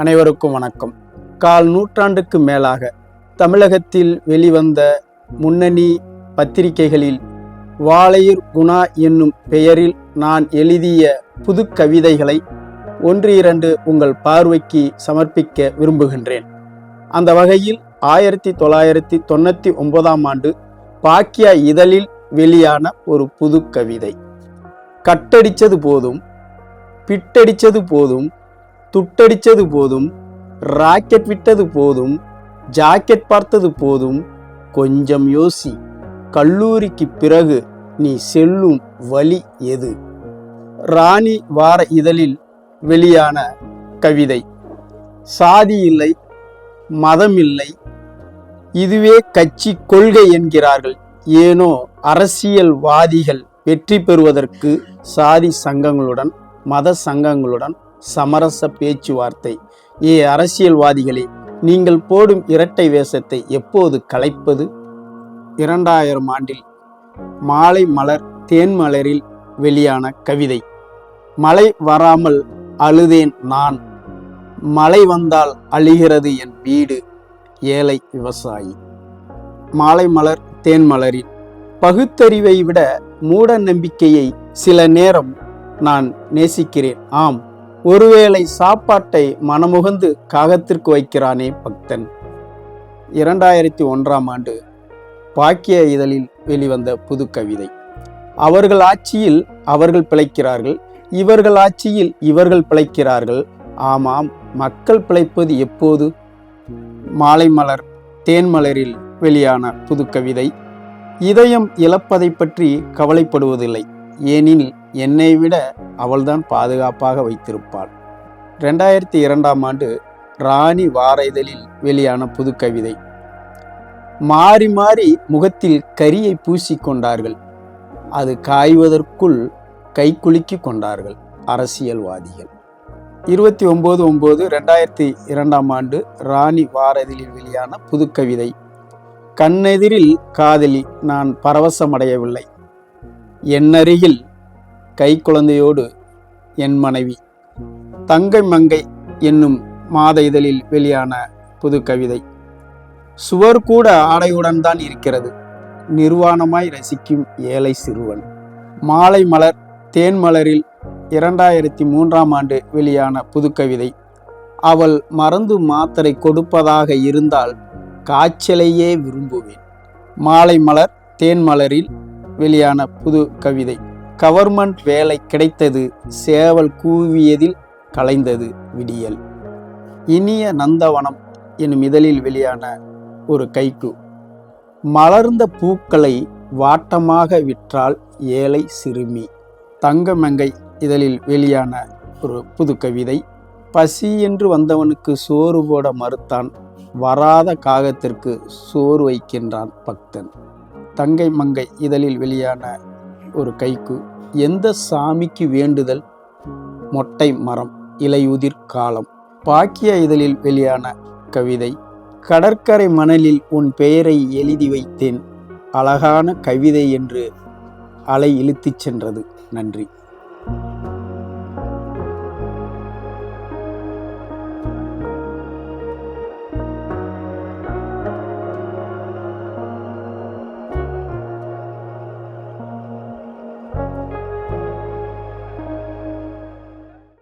அனைவருக்கும் வணக்கம். கால் நூற்றாண்டுக்கு மேலாக தமிழகத்தில் வெளிவந்த முன்னணி பத்திரிகைகளில் வாளையூர் குணா என்னும் பெயரில் நான் எழுதிய புது கவிதைகளை ஒன்று இரண்டு உங்கள் பார்வைக்கு சமர்ப்பிக்க விரும்புகின்றேன். அந்த வகையில் ஆயிரத்தி தொள்ளாயிரத்தி தொண்ணூற்றி ஒன்பதாம் ஆண்டு பாக்கியா இதழில் வெளியான ஒரு புது கவிதை. கட்டடிச்சது போதும் பிட்டடிச்சது போதும் துட்டடிச்சது போதும் ராக்கெட் விட்டது போதும் ஜாக்கெட் பார்த்தது போதும். கொஞ்சம் யோசி கல்லூரிக்கு பிறகு நீ செல்லும் வழி எது? ராணி வார இதழில் வெளியான கவிதை சாதி இல்லை மதம் இல்லை இதுவே கட்சி கொள்கை என்கிறார்கள். ஏனோ அரசியல்வாதிகள் வெற்றி பெறுவதற்கு சாதி சங்கங்களுடன் மத சங்கங்களுடன் சமரச பேச்சுவார்த்தை. ஏ அரசியல்வாதிகளே நீங்கள் போடும் இரட்டை வேஷத்தை எப்போது கலைப்பது? இரண்டாயிரம் ஆண்டில் மாலை மலர் தேன்மலரில் வெளியான கவிதை. மழை வராமல் அழுதேன் நான். மழை வந்தால் அழிகிறது என் வீடு. ஏழை விவசாயி. மாலை மலர் தேன்மலரில் பகுத்தறிவை விட மூட நம்பிக்கையை சில நேரம் நான் நேசிக்கிறேன். ஆம் ஒருவேளை சாப்பாட்டை மனமுகந்து காகத்திற்கு வைக்கிறானே பக்தன். இரண்டாயிரத்தி ஒன்றாம் ஆண்டு பாக்கிய இதழில் வெளிவந்த புது கவிதை. அவர்கள் ஆட்சியில் அவர்கள் பிழைக்கிறார்கள் இவர்கள் ஆட்சியில் இவர்கள் பிழைக்கிறார்கள். ஆமாம் மக்கள் பிழைப்பது எப்போது? மாலை மலர் தேன்மலரில் வெளியான புது கவிதை. இதயம் இழப்பதை பற்றி கவலைப்படுவதில்லை ஏனெனில் என்னை விட அவள்தான் பாதுகாப்பாக வைத்திருப்பாள். ரெண்டாயிரத்தி இரண்டாம் ஆண்டு ராணி வார இதழில் வெளியான புது கவிதை மாறி மாறி முகத்தில் கரியை பூசிக்கொண்டார்கள் அது காய்வதற்குள் கைக்குலுக்கி கொண்டார்கள் அரசியல்வாதிகள். இருபத்தி ஒம்பது ஒம்பது ரெண்டாயிரத்தி இரண்டாம் ஆண்டு ராணி வாரதிலில் வெளியான புது கவிதை கண்ணெதிரில் காதலி நான் பரவசமடையவில்லை. என்னருகில் கை குழந்தையோடு என் மனைவி. தங்கை மங்கை என்னும் மாத இதழில் வெளியான புது கவிதை சுவர் கூட ஆடையுடன் தான் இருக்கிறது. நிர்வாணமாய் ரசிக்கும் ஏழை சிறுவன். மாலை மலர் தேன்மலரில் இரண்டாயிரத்தி மூன்றாம் ஆண்டு வெளியான புதுக்கவிதை. அவள் மருந்து மாத்திரை கொடுப்பதாக இருந்தால் காய்ச்சலையே விரும்புவேன். மாலை மலர் தேன்மலரில் வெளியான புது கவிதை கவர்மெண்ட் வேலை கிடைத்தது. சேவல் கூவியதில் கலைந்தது விடியல். இனிய நந்தவனம் எனும் இதழில் வெளியான ஒரு கைக்கு. மலர்ந்த பூக்களை வாட்டமாக விற்றால் ஏழை சிறுமி. தங்கமங்கை இதழில் வெளியான ஒரு புது கவிதை பசி என்று வந்தவனுக்கு சோறு போட மறுத்தான். வராத காகத்திற்கு சோறு வைக்கின்றான் பக்தன். தங்கை மங்கை இதழில் வெளியான ஒரு கைக்கு. எந்த சாமிக்கு வேண்டுதல்? மொட்டை மரம் இலையுதிர் காலம். பாக்கிய இதழில் வெளியான கவிதை கடற்கரை மணலில் உன் பெயரை எழுதி வைத்தேன். அழகான கவிதை என்று அலை இழுத்துச் சென்றது. நன்றி.